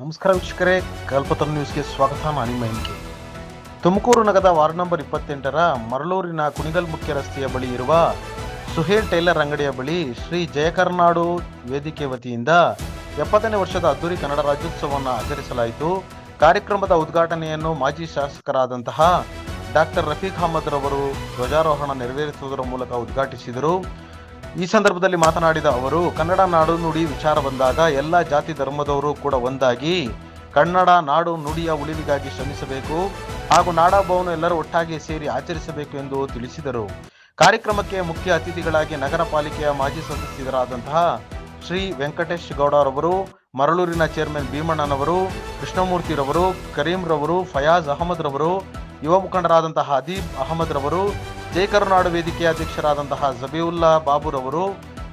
ನಮಸ್ಕಾರ ವೀಕ್ಷಕರೇ, ಕಲ್ಪತರು ನ್ಯೂಸ್ಗೆ ಸ್ವಾಗತ, ನಾನು ನಿಮ್ಮ ತುಮಕೂರು ನಗರದ ವಾರ್ಡ್ ನಂಬರ್ ಇಪ್ಪತ್ತೆಂಟರ ಮರಳೂರಿನ ಕುಣಿಗಲ್ ಮುಖ್ಯ ರಸ್ತೆಯ ಬಳಿ ಇರುವ ಸುಹೇಲ್ ಟೈಲರ್ ಅಂಗಡಿಯ ಬಳಿ ಶ್ರೀ ಜಯಕರ್ನಾಡು ವೇದಿಕೆ ವತಿಯಿಂದ ಎಪ್ಪತ್ತನೇ ವರ್ಷದ ಅದ್ದೂರಿ ಕನ್ನಡ ರಾಜ್ಯೋತ್ಸವವನ್ನು ಆಚರಿಸಲಾಯಿತು. ಕಾರ್ಯಕ್ರಮದ ಉದ್ಘಾಟನೆಯನ್ನು ಮಾಜಿ ಶಾಸಕರಾದಂತಹ ಡಾಕ್ಟರ್ ರಫೀಕ್ ಅಹಮದ್ ರವರು ಧ್ವಜಾರೋಹಣ ನೆರವೇರಿಸುವುದರ ಮೂಲಕ ಉದ್ಘಾಟಿಸಿದರು. ಈ ಸಂದರ್ಭದಲ್ಲಿ ಮಾತನಾಡಿದ ಅವರು, ಕನ್ನಡ ನಾಡು ನುಡಿ ವಿಚಾರ ಬಂದಾಗ ಎಲ್ಲ ಜಾತಿ ಧರ್ಮದವರು ಕೂಡ ಒಂದಾಗಿ ಕನ್ನಡ ನಾಡು ನುಡಿಯ ಉಳಿವಿಗಾಗಿ ಶ್ರಮಿಸಬೇಕು ಹಾಗೂ ನಾಡಹಬ್ಬವನ್ನು ಎಲ್ಲರೂ ಒಟ್ಟಾಗಿ ಸೇರಿ ಆಚರಿಸಬೇಕು ಎಂದು ತಿಳಿಸಿದರು. ಕಾರ್ಯಕ್ರಮಕ್ಕೆ ಮುಖ್ಯ ಅತಿಥಿಗಳಾಗಿ ನಗರ ಪಾಲಿಕೆಯ ಮಾಜಿ ಸದಸ್ಯರಾದಂತಹ ಶ್ರೀ ವೆಂಕಟೇಶ್ ಗೌಡರವರು, ಮರಳೂರಿನ ಚೇರ್ಮನ್ ಭೀಮಣ್ಣನವರು, ಕೃಷ್ಣಮೂರ್ತಿರವರು, ಕರೀಂರವರು, ಫಯಾಜ್ ಅಹಮದ್ ರವರು ಯುವ ಮುಖಂಡರಾದಂತಹ ಅದೀಬ್ ಅಹಮದ್ ರವರು ಜೈ ಕರುನಾಡು ವೇದಿಕೆಯ ಅಧ್ಯಕ್ಷರಾದಂತಹ ಜಬೀವುಲ್ಲಾ ಬಾಬುರವರು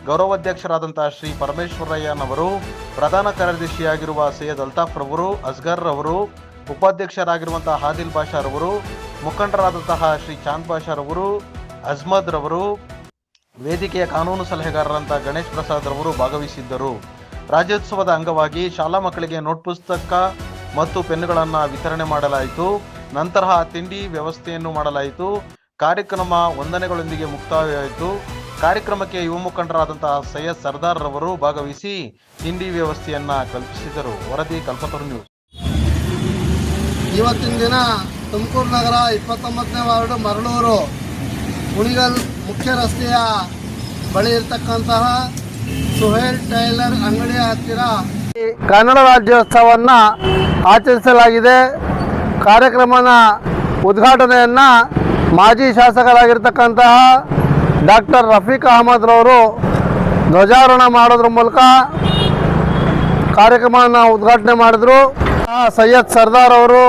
ಗೌರವಾಧ್ಯಕ್ಷರಾದಂತಹ ಶ್ರೀ ಪರಮೇಶ್ವರಯ್ಯನವರು, ಪ್ರಧಾನ ಕಾರ್ಯದರ್ಶಿಯಾಗಿರುವ ಸೈಯದ್ ಅಲ್ತಾಫ್ ರವರು, ಅಸ್ಗರ್ ರವರು, ಉಪಾಧ್ಯಕ್ಷರಾಗಿರುವಂತಹ ಹಾದಿಲ್ ಬಾಷಾ ರವರು, ಮುಖಂಡರಾದಂತಹ ಶ್ರೀ ಚಾಂದ್ ಬಾಷಾ ರವರು ಅಜ್ಮದ್ ರವರು, ವೇದಿಕೆಯ ಕಾನೂನು ಸಲಹೆಗಾರರಂತಹ ಗಣೇಶ್ ಪ್ರಸಾದ್ ರವರು ಭಾಗವಹಿಸಿದ್ದರು. ರಾಜ್ಯೋತ್ಸವದ ಅಂಗವಾಗಿ ಶಾಲಾ ಮಕ್ಕಳಿಗೆ ನೋಟ್ ಪುಸ್ತಕ ಮತ್ತು ಪೆನ್ನುಗಳನ್ನು ವಿತರಣೆ ಮಾಡಲಾಯಿತು. ನಂತರ ತಿಂಡಿ ವ್ಯವಸ್ಥೆಯನ್ನು ಮಾಡಲಾಯಿತು. ಕಾರ್ಯಕ್ರಮ ವಂದನೆಗಳೊಂದಿಗೆ ಮುಕ್ತಾಯವಾಯಿತು. ಕಾರ್ಯಕ್ರಮಕ್ಕೆ ಯುವ ಮುಖಂಡರಾದಂತಹ ಸೈಯದ್ ಸರ್ದಾರ್ ರವರು ಭಾಗವಹಿಸಿ ತಿಂಡಿ ವ್ಯವಸ್ಥೆಯನ್ನ ಕಲ್ಪಿಸಿದರು. ವರದಿ ಕಲ್ಪತರು ನ್ಯೂಸ್. ಇವತ್ತಿನ ದಿನ ತುಮಕೂರು ನಗರ ಇಪ್ಪತ್ತೊಂಬತ್ತನೇ ವಾರ್ಡ್ ಮರಳೂರು ಉಣಿಗಲ್ ಮುಖ್ಯ ರಸ್ತೆಯ ಬಳಿ ಇರತಕ್ಕಂತಹ ಸುಹೇಲ್ ಟೈಲರ್ ಅಂಗಡಿಯ ಹತ್ತಿರ ಕನ್ನಡ ರಾಜ್ಯೋತ್ಸವವನ್ನು ಆಚರಿಸಲಾಗಿದೆ. ಕಾರ್ಯಕ್ರಮನ ಉದ್ಘಾಟನೆಯನ್ನು ಮಾಜಿ ಶಾಸಕರಾಗಿರ್ತಕ್ಕಂತಹ ಡಾಕ್ಟರ್ ರಫೀಕ್ ಅಹಮದ್ ರವರು ಧ್ವಜಾರೋಹಣ ಮಾಡೋದ್ರ ಮೂಲಕ ಕಾರ್ಯಕ್ರಮವನ್ನು ಉದ್ಘಾಟನೆ ಮಾಡಿದರು. ಸೈಯದ್ ಸರ್ದಾರ್ ಅವರು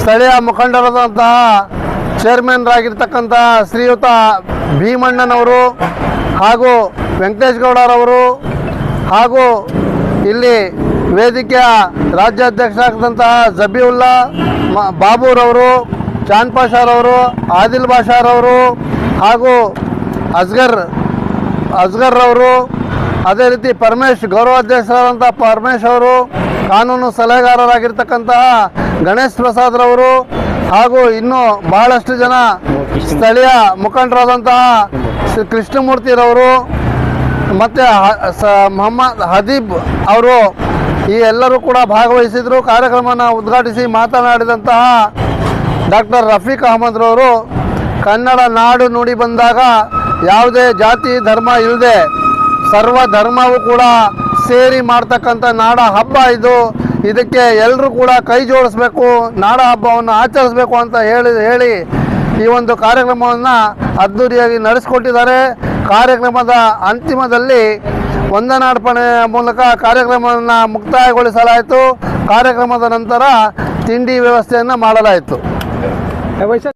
ಸ್ಥಳೀಯ ಮುಖಂಡರಾದಂತಹ ಚೇರ್ಮನ್ರಾಗಿರ್ತಕ್ಕಂತಹ ಶ್ರೀಯುತ ಭೀಮಣ್ಣನವರು ಹಾಗೂ ವೆಂಕಟೇಶ್ ಗೌಡರವರು ಹಾಗೂ ಇಲ್ಲಿ ವೇದಿಕೆಯ ರಾಜ್ಯಾಧ್ಯಕ್ಷರಾದಂತಹ ಜಬೀವುಲ್ಲಾ ಬಾಬುರವರು, ಚಾಂದ್ ಪಾಷಾರವರು, ಆದಿಲ್ ಬಾಷಾರವರು ಹಾಗೂ ಅಸ್ಗರ್, ಅಸ್ಗರ್ರವರು, ಅದೇ ರೀತಿ ಪರಮೇಶ್ ಗೌರವಾಧ್ಯಕ್ಷರಾದಂಥ ಪರಮೇಶ್ ಅವರು, ಕಾನೂನು ಸಲಹೆಗಾರರಾಗಿರ್ತಕ್ಕಂತಹ ಗಣೇಶ್ ಪ್ರಸಾದ್ರವರು ಹಾಗೂ ಇನ್ನೂ ಬಹಳಷ್ಟು ಜನ ಸ್ಥಳೀಯ ಮುಖಂಡರಾದಂತಹ ಶ್ರೀ ಕೃಷ್ಣಮೂರ್ತಿರವರು ಮತ್ತು ಮೊಹಮ್ಮದ್ ಹದೀಬ್ ಅವರು ಈ ಎಲ್ಲರೂ ಕೂಡ ಭಾಗವಹಿಸಿದ್ರು. ಕಾರ್ಯಕ್ರಮನ ಉದ್ಘಾಟಿಸಿ ಮಾತನಾಡಿದಂತಹ ಡಾಕ್ಟರ್ ರಫೀಕ್ ಅಹಮದ್ ರವರು ಕನ್ನಡ ನಾಡು ನುಡಿ ಬಂದಾಗ ಯಾವುದೇ ಜಾತಿ ಧರ್ಮ ಇಲ್ಲದೆ ಸರ್ವ ಧರ್ಮವೂ ಕೂಡ ಸೇರಿ ಮಾಡ್ತಕ್ಕಂಥ ನಾಡ ಹಬ್ಬ ಇದು. ಇದಕ್ಕೆ ಎಲ್ಲರೂ ಕೂಡ ಕೈ ಜೋಡಿಸ್ಬೇಕು, ನಾಡ ಹಬ್ಬವನ್ನು ಆಚರಿಸಬೇಕು ಅಂತ ಹೇಳಿ ಹೇಳಿ ಈ ಒಂದು ಕಾರ್ಯಕ್ರಮವನ್ನು ಅದ್ಧೂರಿಯಾಗಿ ನಡೆಸಿಕೊಟ್ಟಿದ್ದಾರೆ. ಕಾರ್ಯಕ್ರಮದ ಅಂತಿಮದಲ್ಲಿ ವಂದನಾರ್ಪಣೆ ಮೂಲಕ ಕಾರ್ಯಕ್ರಮವನ್ನು ಮುಕ್ತಾಯಗೊಳಿಸಲಾಯಿತು. ಕಾರ್ಯಕ್ರಮದ ನಂತರ ತಿಂಡಿ ವ್ಯವಸ್ಥೆಯನ್ನು ಮಾಡಲಾಯಿತು.